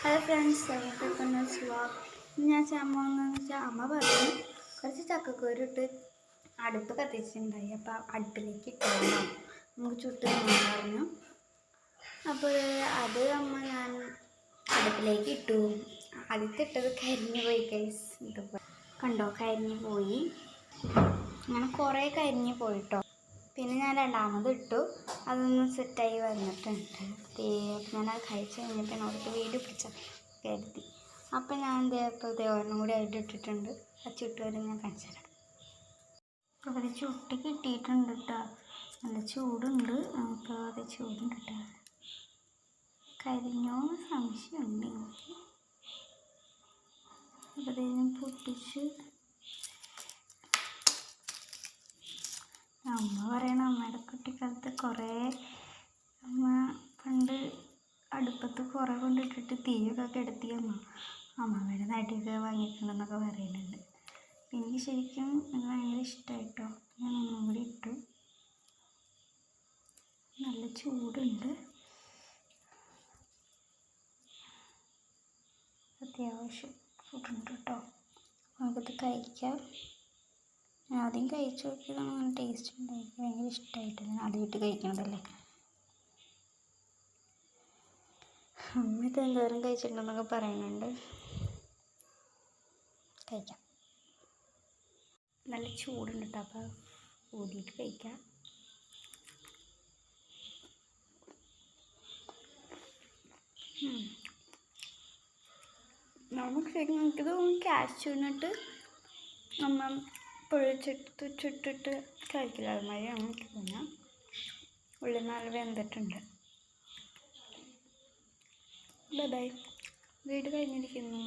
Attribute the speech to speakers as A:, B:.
A: Hello friends welcome vlog ഞാൻ ചമ്മന്ന് വെച്ചാൽ അമ്മ പറഞ്ഞു. കുറച്ച് ചക്കക്കൂരിട്ട് അടുപ്പ് കത്തിച്ചിട്ടുണ്ടായി. അപ്പോൾ അടുപ്പിലേക്ക് ഇട്ടിരുന്നു നമുക്ക് ചുട്ട് പറഞ്ഞു അപ്പോൾ അത് അമ്മ ഞാൻ അടുപ്പിലേക്ക് ഇട്ടു. ആദ്യത്തെ ഇട്ടത് കരിഞ്ഞു പോയി കൈസ് ഇതുപോലെ. കണ്ടോ? കരിഞ്ഞു പോയി. അങ്ങനെ കുറേ കരിഞ്ഞു പോയിട്ടോ പിന്നെ ഞാൻ രണ്ടാമത് ഇട്ടു. അതൊന്ന് സെറ്റായി വന്നിട്ടുണ്ട്. ദേ ഞാൻ അത് കഴിച്ച് കഴിഞ്ഞപ്പോൾ അവിടുത്തെ വീട് പിടിച്ച കരുതി. അപ്പം ഞാൻ ദേ ഇപ്പോൾ ഒരെണ്ണം കൂടി ആയിട്ട് ഇട്ടിട്ടുണ്ട്. ആ ചുട്ടുവരെ ഞാൻ കാണിച്ചു തരാം. അത് ചുട്ട് കിട്ടിയിട്ടുണ്ട് കേട്ടോ നല്ല ചൂടുണ്ട്. അപ്പോൾ അത് ചൂടുണ്ട് കേട്ടോ കരിഞ്ഞോ സംശയമുണ്ട്. എനിക്ക് അപ്പോൾ ഞാൻ പൊട്ടിച്ച് അമ്മ പറയണ അമ്മയുടെ കുട്ടിക്കാലത്ത് കുറേ അമ്മ പണ്ട് അടുപ്പത്ത് കുറേ കൊണ്ടിട്ടിട്ട് തീയൊക്കെ കെടുത്തി അമ്മ. അമ്മമ്മയുടെ നാട്ടിലൊക്കെ വാങ്ങിയിട്ടുണ്ടെന്നൊക്കെ പറയുന്നുണ്ട്. എനിക്ക് ശരിക്കും ഇത് ഭയങ്കര ഇഷ്ടമായിട്ടോ ഞാൻ ഒന്നും കൂടി ഇട്ടു. നല്ല ചൂടുണ്ട്. അത്യാവശ്യം ചൂടുണ്ട് കേട്ടോ. നമുക്കത് കഴിക്കാം. ഞാൻ ആദ്യം കഴിച്ചു നോക്കിയതാണ്. അങ്ങനെ ടേസ്റ്റ് ഉണ്ടായി ഭയങ്കര ഇഷ്ടമായിട്ട് ഞാൻ ആദ്യമായിട്ട് കഴിക്കണതല്ലേ അമ്മ ഇത് എന്തോരം കഴിച്ചിട്ടുണ്ടെന്നൊക്കെ പറയുന്നുണ്ട്. കഴിക്കാം. നല്ല ചൂടുണ്ട് കേട്ടോ അപ്പോൾ ഊതിയിട്ട് കഴിക്കാം. നമുക്ക് ശരിക്കും എനിക്കിത് കാശുവിനിട്ട് നമ്മൾ പൊഴിച്ചിട്ട് ചുട്ടിട്ട് കഴിക്കില്ല അതുമാതിരിയാണ് എനിക്ക് തോന്നുക ഉള്ളിൽ നല്ല വെന്തിട്ടുണ്ട്. ബൈ വീട് കഴിഞ്ഞിരിക്കുന്നു.